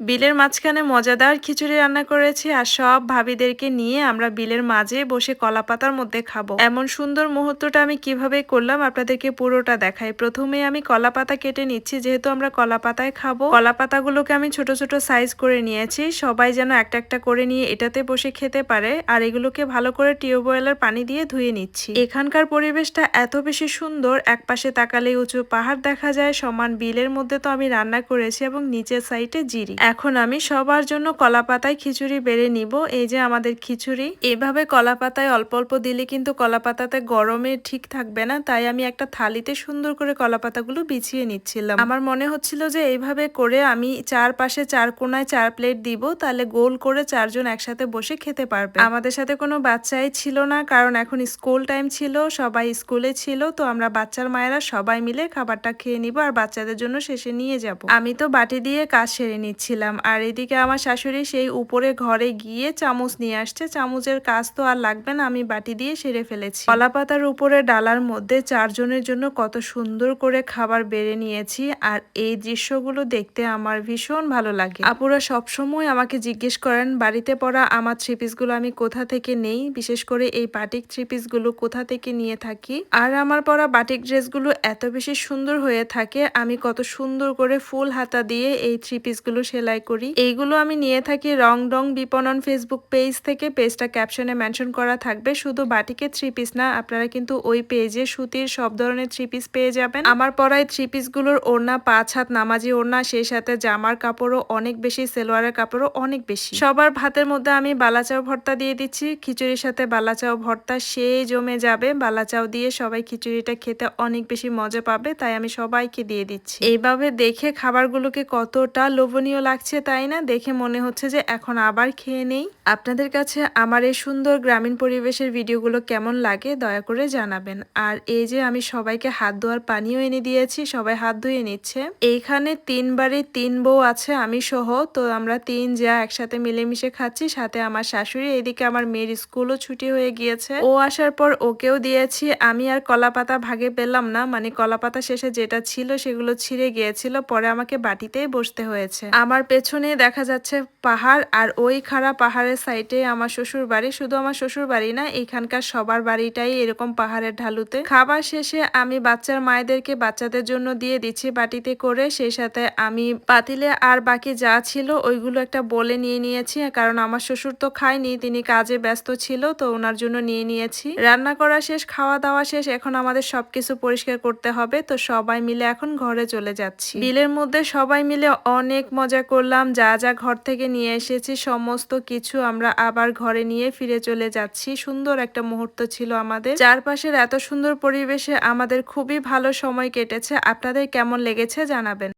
বিলের মাঝখানে মজাদার খিচুড়ি রান্না করেছি আর সব ভাবিদেরকে নিয়ে আমরা বিলের মাঝে বসে কলা পাতার মধ্যে খাব। এমন সুন্দর মুহূর্তটা আমি কীভাবে করলাম আপনাদেরকে পুরোটা দেখাই। প্রথমে আমি কলা পাতা কেটে নিচ্ছি, যেহেতু আমরা কলা পাতায় খাব। কলা পাতাগুলোকে আমি ছোট ছোট সাইজ করে নিয়েছি, সবাই যেন একটা একটা করে নিয়ে এটাতে বসে খেতে পারে। আর এগুলোকে ভালো করে টিউবওয়েলের পানি দিয়ে ধুয়ে নিচ্ছি। এখানকার পরিবেশটা এত বেশি সুন্দর এক পাশে তাকালে উঁচু পাহাড় দেখা যায়, সমান বিলের মধ্যে তো আমি রান্না করেছি এবং নিচের সাইডে জিরি। এখন আমি সবার জন্য কলা পাতায় খিচুড়ি বেড়ে নিব। এই যে আমাদের খিচুড়ি। এভাবে কলা পাতায় অল্প অল্প দিলে কিন্তু কলা পাতাতে গরমে ঠিক থাকবে না, তাই আমি একটা থালিতে সুন্দর করে কলা পাতাগুলো বিছিয়ে নিচ্ছিলাম। আমার মনে হচ্ছিল যে এইভাবে করে আমি চার পাশে চার কোনায় চার প্লেট দিব, তাহলে গোল করে চারজন একসাথে বসে খেতে পারবে। আমাদের সাথে কোনো বাচ্চাই ছিল না, কারণ এখন স্কুল টাইম ছিল, সবাই স্কুলে ছিল, তো আমরা বাচ্চার মায়েরা সবাই মিলে খাবারটা খেয়ে নিব আর বাচ্চাদের জন্য শেষে নিয়ে যাব। আমি তো বাটি দিয়ে কাজ সেরে নিচ্ছিলাম। দিয়েছিলাম। আর এদিকে আমার শাশুড়ি সেই উপরে ঘরে গিয়ে চামচ নিয়ে আসছে। চামচের কাজ তো আর লাগবে না, আমি বাটি দিয়ে সেরে ফেলেছি। কলা পাতার উপরে ডালার মধ্যে চারজনের জন্য কত সুন্দর করে খাবার বেড়ে নিয়েছি। আর এই দৃশ্যগুলো দেখতে আমার ভীষণ ভালো লাগে। আপুরা সবসময় আমাকে জিজ্ঞেস করেন, বাড়িতে পড়া আমার থ্রি পিসগুলো আমি কোথা থেকে নেই? বিশেষ করে এই বাটিক থ্রি পিসগুলো কোথা থেকে নিয়ে থাকি? আর আমার পরা বাটিক ড্রেসগুলো এত বেশি সুন্দর হয়ে থাকে, আমি কত সুন্দর করে ফুল হাতা দিয়ে এই থ্রি পিসগুলো সেলাই করি। এইগুলো আমি নিয়ে থাকি রং রং বিপণন ফেসবুক পেজ থেকে। পেজটা ক্যাপশনে মেনশন করা থাকবে। শুধু বাটিকে থ্রি পিস না, আপনারা কিন্তু ওই পেজে সুতির সব ধরনের থ্রি পিস পেয়ে যাবেন। আমার পরায় থ্রি পিসগুলোর ওড়না, পাঁচ হাত নামাজি ওড়না, সেই সাথে জামার কাপড়ও অনেক বেশি, সেলোয়ারের কাপড়ও অনেক বেশি। সবার ভাতের মধ্যে আমি বালাচাও ভর্তা দিয়ে দিচ্ছি। খিচুড়ির সাথে বালাচাও ভর্তা, সেই জমে যাবে। বালাচাও দিয়ে সবাই খিচুড়িটা খেতে অনেক বেশি মজা পাবে, তাই আমি সবাইকে দিয়ে দিচ্ছি। এইভাবে দেখে খাবারগুলোকে কতটা লোভনীয় লাগছে তাই না? দেখে মনে হচ্ছে যে এখন আবার খেয়ে নেই। আপনাদের কাছে আমার এই সুন্দর গ্রামীণ পরিবেশের ভিডিওগুলো কেমন লাগে দয়া করে জানাবেন। আর এই যে আমি সবাইকে হাত ধোয়ার পানিও এনে দিয়েছি, সবাই হাত ধুয়ে নিচ্ছে। এইখানে তিনবারে তিন বউ আছে, আমি সহ। তো আমরা তিন যা একসাথে মিলেমিশে খাচ্ছি, সাথে আমার শাশুড়ি, এদিকে আমার মেয়ের স্কুলও ছুটি হয়ে গিয়েছে। ও আসার পর ওকেও দিয়েছি। আমি আর কলাপাতা ভাগে পেলাম না মানে কলাপাতা শেষে যেটা ছিল সেগুলো ছিঁড়ে গিয়েছিল, পরে আমাকে বাটিতেই বসতে হয়েছে। আমার পেছনে দেখা যাচ্ছে পাহাড় আর ওই খাড়া পাহাড়ের সাইডে আমার শ্বশুর বাড়ি। শুধু আমার শ্বশুর বাড়ি না, এখানকার সবার বাড়িটাই এরকম পাহাড়ের ঢালুতে। খাবার শেষে আমি বাচ্চার মায়েদেরকে বাচ্চাদের জন্য দিয়ে দিচ্ছি বাটিতে করে। সেই সাথে আমি পাতিলে আর বাকি যা ছিল ওইগুলো একটা বলে নিয়ে নিয়েছি। কারণ আমার শ্বশুর তো খায়নি, তিনি কাজে ব্যস্ত ছিল, তো ওনার জন্য নিয়ে নিয়েছি। রান্না করা শেষ খাওয়া দাওয়া শেষ, এখন আমাদের সবকিছু পরিষ্কার করতে হবে। তো সবাই মিলে এখন ঘরে চলে যাচ্ছি। বিলের মধ্যে সবাই মিলে অনেক মজা করলাম, যা যা ঘর থেকে নিয়ে এসেছি, সমস্ত কিছু আমরা আবার ঘরে নিয়ে ফিরে চলে যাচ্ছি। সুন্দর একটা মুহূর্ত ছিল আমাদের। চারপাশের এত সুন্দর পরিবেশে আমাদের খুবই ভালো সময় কেটেছে। আপনাদের কেমন লেগেছে জানাবেন।